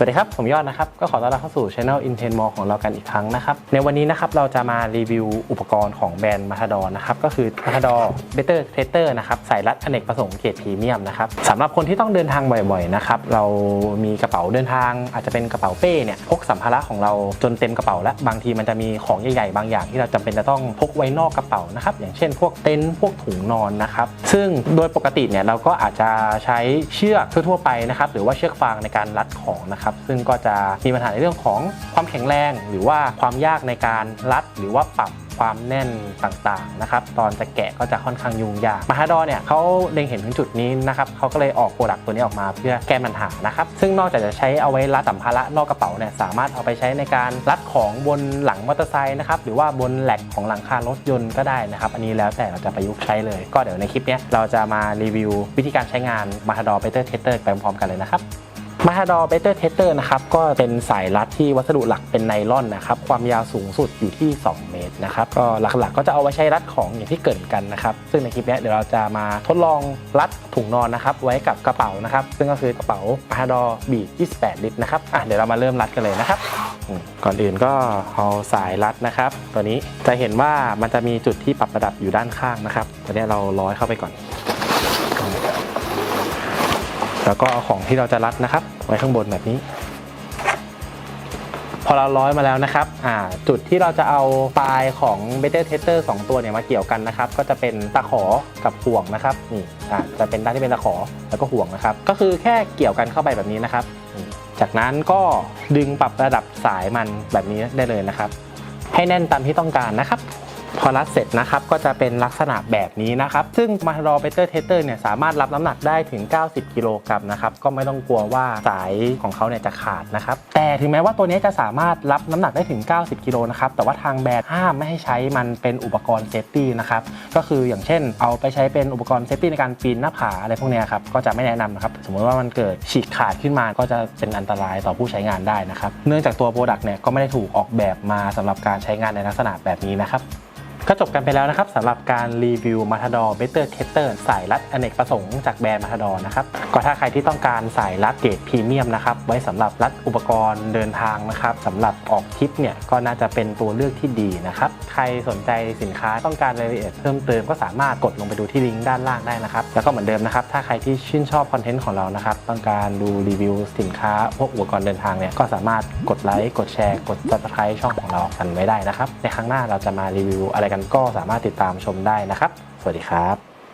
สวัสดีครับ ผมยอดนะครับ ก็ขอต้อนรับเข้าสู่ Channel Inten m o ของเรากันอีกครั้งนะครับ ในวันนี้นะครับเราจะมารีวิวอุปกรณ์ของแบรนด์ Matador นะครับ ก็คือ Matador Better Trader นะครับสายรัดอเนกประสงค์เกรดพรีเมียมนะครับสำหรับคนที่ต้องเดินทางบ่อยๆนะครับ เรามีกระเป๋าเดินทาง อาจจะเป็นกระเป๋าเป้เนี่ยพกสัมภาระของเราจนเต็มกระเป๋าแล้วบางทีมันจะมีของใหญ่ๆบางอย่างที่เราจำเป็นจะต้องพกไว้นอกกระเป๋านะครับอย่างเช่น พวกเต็นท์พวกถุงนอนนะครับซึ่งโดยปกติเนี่ยเราก็อาจจะใช้เชือกทั่วๆไปนะครับหรือว่าเชือกฟางในการรัดของนะครับซึ่งก็จะมีปัญหาในเรื่องของความแข็งแรง หรือว่าความยากในการรัดหรือว่าปรับความแน่นต่างๆนะครับตอนจะแกะก็จะค่อนข้างยุ่งยากมาฮาดอเนี่ยเขาเล็งเห็นถึงจุดนี้นะครับเขาก็เลยออกโปรดักต์ตัวนี้ออกมาเพื่อแก้ปัญหานะครับซึ่งนอกจากจะใช้เอาไว้รัดสัมภาระนอกกระเป๋าเนี่ยสามารถเอาไปใช้ในการรัดของบนหลังมอเตอร์ไซค์นะครับหรือว่าบนแหลกของหลังคารถยนต์ก็ได้นะครับอันนี้แล้วแต่เราจะประยุกต์ใช้เลย ก็เดี๋ยวในคลิปเนี้ยเราจะมารีวิววิธีการใช้งานมาฮาดอเบเตอร์เทสเตอร์ไปพร้อมๆกันเลยนะครับ มาฮาดอเบเตอร์เทสเตอร์นะครับก็เป็นสายรัดที่วัสดุหลักเป็นไนลอนนะครับความยาวสูงสุดอยู่ที่ 2 เมตรนะครับก็หลักๆ ก็จะเอาไว้ใช้รัดของอย่างที่เกินกันนะครับซึ่งในคลิปนี้เดี๋ยวเราจะมาทดลองรัดถุงนอนนะครับไว้กับกระเป๋านะครับซึ่งก็คือกระเป๋ามาฮาดอบี28 ลิตรนะครับอะเดี๋ยวเรามาเริ่มรัดกันเลยนะครับก่อนอื่นก็เอาสายรัดนะครับ ตัวนี้จะเห็นว่ามันจะมีจุดที่ปรับระดับอยู่ด้านข้างนะครับตัวนี้เราร้อยเข้าไปก่อน แล้วก็เอาของที่เราจะรัดนะครับ ไว้ข้างบนแบบนี้ พอเราร้อยมาแล้วนะครับจุดที่เราจะเอาปลายของ Better Tester 2 ตัวเนี่ยมาเกี่ยวกันนะครับ ก็จะเป็นตะขอกับห่วงนะครับนี่จะเป็นด้านที่เป็นตะขอแล้วก็ห่วงนะครับ ก็คือแค่เกี่ยวกันเข้าไปแบบนี้นะครับ จากนั้นก็ดึงปรับระดับสายมันแบบนี้ได้เลยนะครับ ให้แน่นตามที่ต้องการนะครับ พอรัดเสร็จนะครับก็จะเป็นลักษณะแบบนี้นะครับ ซึ่งมาดอเบเตอร์เทเตอร์เนี่ยสามารถรับน้ำหนักได้ถึง 90 กิโลกรัมนะครับก็ไม่ต้องกลัวว่าสายของเขาเนี่ยจะขาดนะครับแต่ถึงแม้ว่าตัวนี้จะสามารถรับน้ำหนักได้ถึง 90 กิโลนะครับแต่ว่าทางแบรนด์ห้ามไม่ให้ใช้มันเป็นอุปกรณ์เซฟตี้นะครับก็คืออย่างเช่น เอาไปใช้เป็นอุปกรณ์เซฟตี้ในการปีนหน้าผาอะไรพวกนี้ครับก็จะไม่แนะนำนะครับสมมติว่ามันเกิดฉีกขาดขึ้นมาก็จะเป็นอันตรายต่อผู้ใช้งานได้นะครับเนื่องจากตัวโปรดักต์เนี่ยก็ไม่ได้ถูกออกแบบมาสำหรับการใช้งานในลักษณะแบบนี้นะครับ ก็จบกันไปแล้วนะครับสำหรับการรีวิว Matador Better Tester สายรัดอเนกประสงค์จากแบรนด์ Matador นะครับก็ถ้าใครที่ต้องการสายรัดเกรดพรีเมียมนะครับไว้สำหรับรัดอุปกรณ์เดินทางนะครับสำหรับออกทริปเนี่ยก็น่าจะเป็นตัวเลือกที่ดีนะครับใครสนใจสินค้าต้องการรายละเอียดเพิ่มเติมก็สามารถกดลงไปดูที่ลิงก์ด้านล่างได้นะครับแล้วก็เหมือนเดิมนะครับถ้าใครที่ชื่นชอบคอนเทนต์ของเรานะครับต้องการดูรีวิวสินค้าพวกอุปกรณ์เดินทางเนี่ยก็สามารถกดไลค์กดแชร์กด subscribe ช่องของเรากันไว้ได้นะครับในครั้งหน้าเราจะมารีวิวอะไรกันก็สามารถติดตามชมได้นะครับ สวัสดีครับ